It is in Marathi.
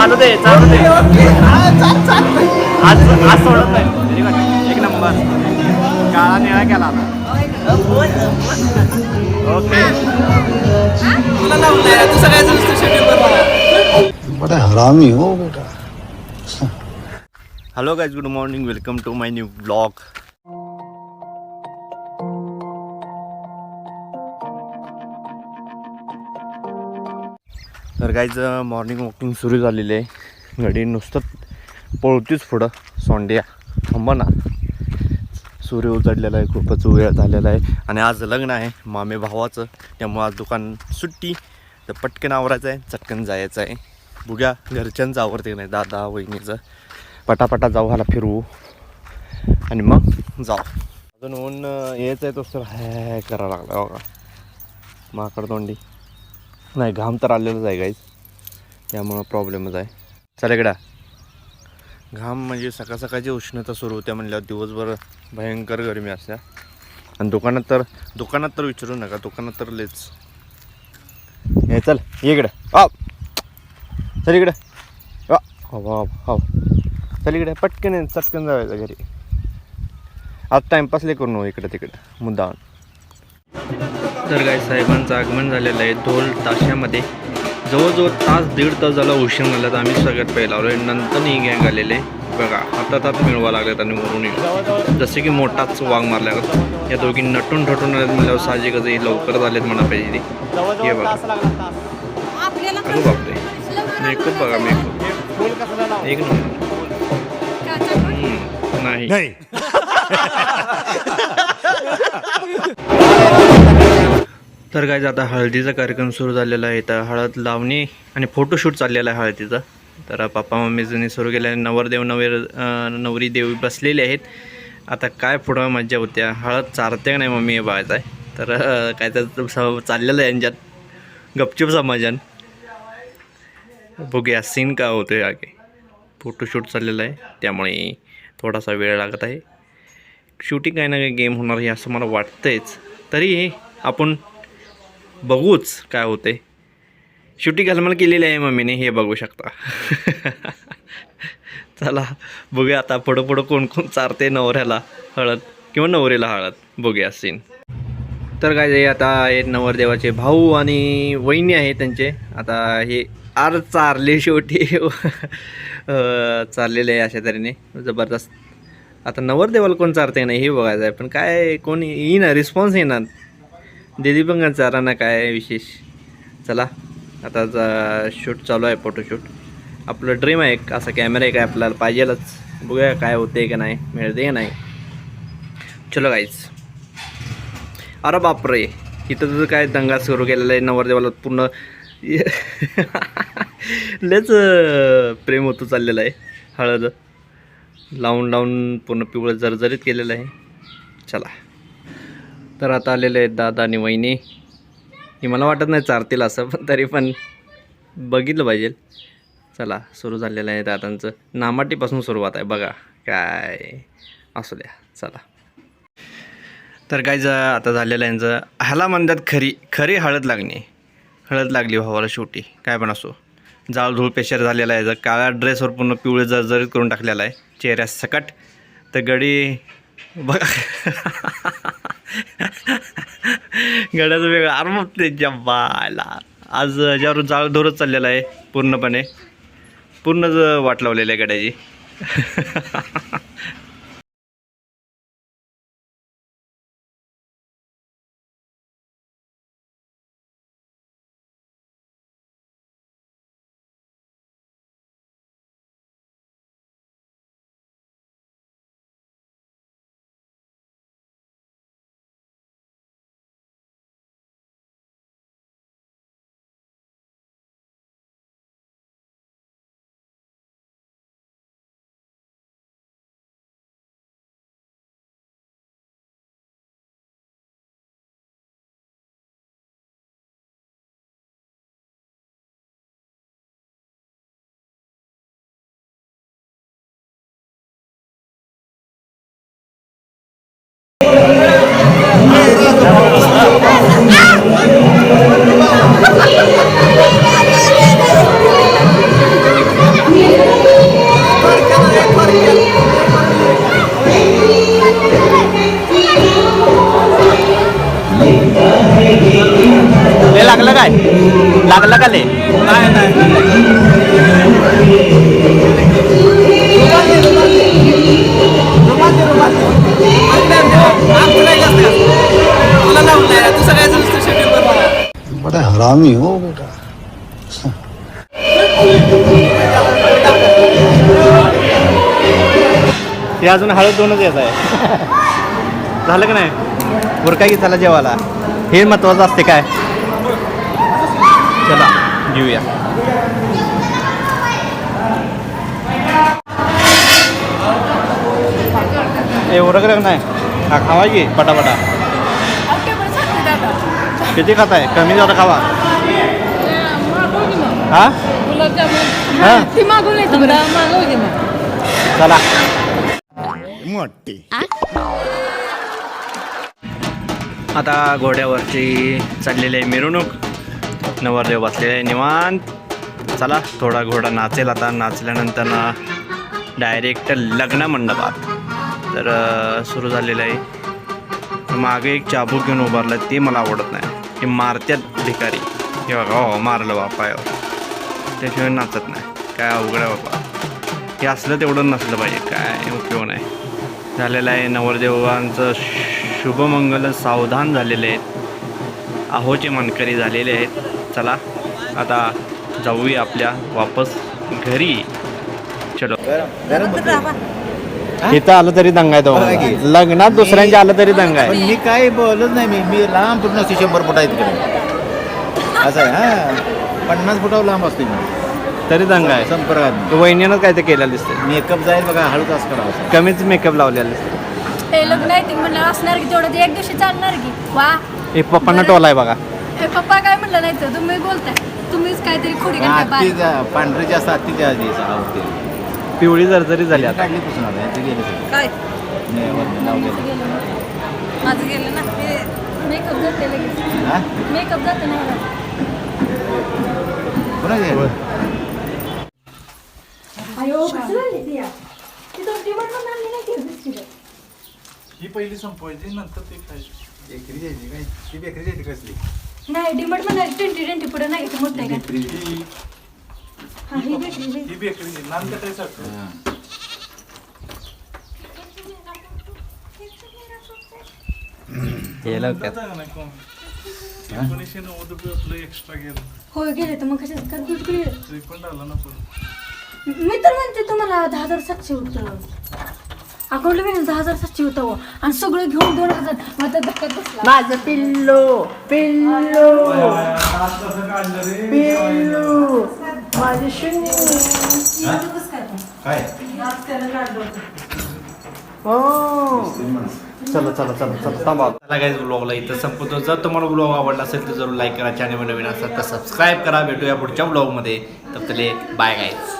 चालू दे चालू दे. आज आज सोडत नाही. एक नंबर. काळा निळा केला आता. ओके बड़ा हरामी हो बेटा. Hello guys good morning welcome to my new blog तर गायचं मॉर्निंग वॉकिंग सुरू झालेली आहे. गाडी नुसतं पळतीच पुढं. सोंड्या. थांबा ना. सूर्य उजडलेला आहे खूपच वेळ झालेला आहे. आणि आज लग्न आहे मामे भावाचं. त्यामुळं आज दुकान सुट्टी. तर पटकन आवरायचं आहे चटकन जायचं आहे. बुग्या घरच्यांचं आवडते नाही दादा वहिनीचं. पटापटा जाऊ ह्याला फिरवू. आणि मग जाऊ. अजून ऊन यायचं आहे तो सर हॅ करावं लागला बघा. माकड तोंडी. नाही घाम तर आलेलंच आहे गाईज त्यामुळं प्रॉब्लेमच आहे. चला इकडा. घाम म्हणजे सकाळ सकाळची उष्णता सुरू होत्या म्हणल्यावर दिवसभर भयंकर गरमी असल्या आणि दुकानात तर दुकानात तर विचारू नका दुकानात तर लेच हे चल इकडं. आ! चल इकडं. आ, हो, हो, हो. चल इकडे पटकन ये, चटकन जायचं घरी. आज टाइमपास लय करू इकडं तिकडं तिकडे मुद्दा तर काय साहेबांचं आगमन झालेलं आहे ढोल ताशामध्ये जवळजवळ तास दीड तास झाला उशीर झाला तर आम्ही सगळ्यात पहिला आलो नंतर ही गँग आलेले. बघा हातात हात मिळवा लागलेत आणि वरून जसे की मोठाच वाघ मारल्या या दोघी नटून ठटून आलेत म्हणल्यावर साहजिकच हे लवकर झालेत म्हणा पाहिजे ते हे बघा. अरे बापरे. मेकअप बघा मेकअप. एक नंबर. नाही. तर काय आता हळदीचा कार्यक्रम सुरू झालेला आहे. तर हळद लावणी आणि फोटोशूट चाललेला आहे हळदीचा. तर पप्पा मम्मीजनी सुरू केलं आहे. नवरदेव नवर नवरी देवी बसलेले आहेत. आता काय पुढं मज्जा होत्या. हळद चारते का नाही मम्मी हे बघायचं आहे. तर काय तर स- चाललेलं आहे यांच्यात. गपचूप समाजान. बघूया सीन का होतोय आगे. फोटोशूट चाललेलं आहे. त्यामुळे थोडासा वेळ लागत आहे. शूटिंग काही ना काही गेम होणार हे असं मला वाटतंयच. तरी आपण बघूच काय होते शेवटी घालमल केलेली आहे मम्मीने हे बघू शकता. चला बघूया आता पुढं पुढं कोण कोण चारते नवऱ्याला हळद किंवा नवरीला हळद. बघूया सीन तर काय ते आता हे नवरदेवाचे भाऊ आणि वहिनी आहे त्यांचे. आता हे आर चारले शेवटी. चाललेले आहे अशा तऱ्हेने. जबरदस्त. आता नवरदेवाला कोण चारते नाही हे बघायचं आहे. पण काय कोण येईना रिस्पॉन्स येणार दीदी पण काय चारा ना काय विशेष? चला आता शूट चालू आहे फोटोशूट आपलं ड्रीम आहे एक असा कॅमेरा आहे काय आपल्याला पाहिजेलच. बघूया काय होते का नाही मिळते का नाही. चलो काहीच अरे बापरे इथं तुझं काय दंगा सुरू केलेला आहे नवरदेवाला पूर्ण. लयच प्रेम होतं चाललेलं आहे हळद. लावून लावून पूर्ण पिवळं जरजरीत केलेलं आहे. चला. तर आता आलेले आहेत दादा आणि वहिनी. हे मला वाटत नाही चारतील असं पण तरी पण बघितलं पाहिजे. चला सुरू झालेलं आहे दादांचं. नामाटीपासून सुरुवात आहे बघा काय असू द्या चला. तर काय जा आता झालेलं आहे यांचं. ह्याला म्हणतात खरी खरी हळद लागणे. हळद लागली भावाला शेवटी. काय पण असो. जाळ धूळ पेशर झालेला आहे. जर काळ्या ड्रेसवर पूर्ण पिवळे जरजरीत करून टाकलेला आहे. चेहऱ्या सकट तर गडी बघा. गड्याचं वेगळं. अरे मग ते बायला आज ज्यावर जाळ धूरच चाललेला आहे पूर्णपणे. पूर्णच वाट लावलेली आहे गड्याची. लागलं का ले बड़ा हरामी हो बेटा. ते अजून हळद दोनच येत आहे. झालं का नाही? बुरका की चला जेवायला. हे महत्वाचं असते काय? चला घेऊया. ए उरक नाही. हा खावा की पटापटा? किती खात आहे कमी जाता खावा. हा? हा? चला. आता घोड्यावरची चाललेली आहे मिरवणूक. नवरदेव बसलेले आहे निवांत. चला थोडा घोडा नाचेल आता. नाचल्यानंतर ना डायरेक्ट लग्न मंडपात. तर सुरू झालेलं आहे. मागे एक चाबूक घेऊन उभारलं ते मला आवडत नाही. ते मारत्यात भिकारी. हे बघा हो मारलं बापा हो. त्याशिवाय नाचत नाही. काय अवघड आहे बापा. हे असलं तेवढं नसलं पाहिजे. काय उपयोग नाही. झालेलं आहे नवरदेवांचं शुभमंगल सावधान झालेले आहेत. आहोचे मनकरी झालेले आहेत. चला आता जाऊया आपल्या वापस घरी. चलो. इथं आलं तरी दंगा आहे. तो लग्नात दुसऱ्यांच्या आलं तरी दंगा आहे. मी काय बोलत नाही मी मी लांब पूर्ण असते शंभर फुटा इकडे असं आहे हा. पन्नास फुटावर लांब असते मी. तरी दंगा आहे. संपर्कात वहिनीनं काय ते केलेलं दिसतंय. मेकअप जाईल बघा करावं असं. कमीच मेकअप लावलेला दिसतंय. हे लग्न आहे ते म्हणलं असणार की तेवढं ते एक दिवशी चालणार की. वा. हे पप्पांना टोला आहे बघा हे पप्पा काय म्हणलं नाही तर तुम्ही बोलताय तुम्हीच काहीतरी खोडी आत्ती काढताय जा- पांढरी जास्त आत्ती त्या आधी आवडते पिवळी जरजरी झाली आता काढली पुसून आता यांचे गेले सगळे. काय नाही, लावलेलं. माझं गेलं ना मेकअप जाते लगेच हा? मेकअप जाते नाही पुन्हा गेलं. अयो कसं झाली ती या? ती दोन म्हणून आणली नाही की बिस्किटं. ही पहिली संपवायची नंतर ते खायची बेकरी काय ती बेकरी कसली? नाही म्हणाली ट्वेंटी ट्वेंटी पुढे नाही ते मोठं आहे का? ही हा, ही भेटली ही. ही बेकरी हा. हे? लवकर एकोणीसशे नव्वद रुपये आपलं एक्स्ट्रा गेलं. होय गेले तर मग आला ना पण मी तर म्हणते तुम्हाला दहा हजार सातशे होतं अकाउंटला बी दहा हजार सातशे होतं हो. आणि सगळं घेऊन दोन हजार. मग तर धक्क्यात बसला. माझं पिल्लू पिल्लू. पिल्लू. माझे शून्य. काय? हो. चला चला चला चला थांबा. चला गाईज ब्लॉगला इथं संपवतो. जर तुम्हाला ब्लॉग आवडला असेल तर जरूर लाईक करा. चॅनल नवीन असेल तर सबस्क्राईब करा. भेटूया पुढच्या ब्लॉगमध्ये तर बाय गाईज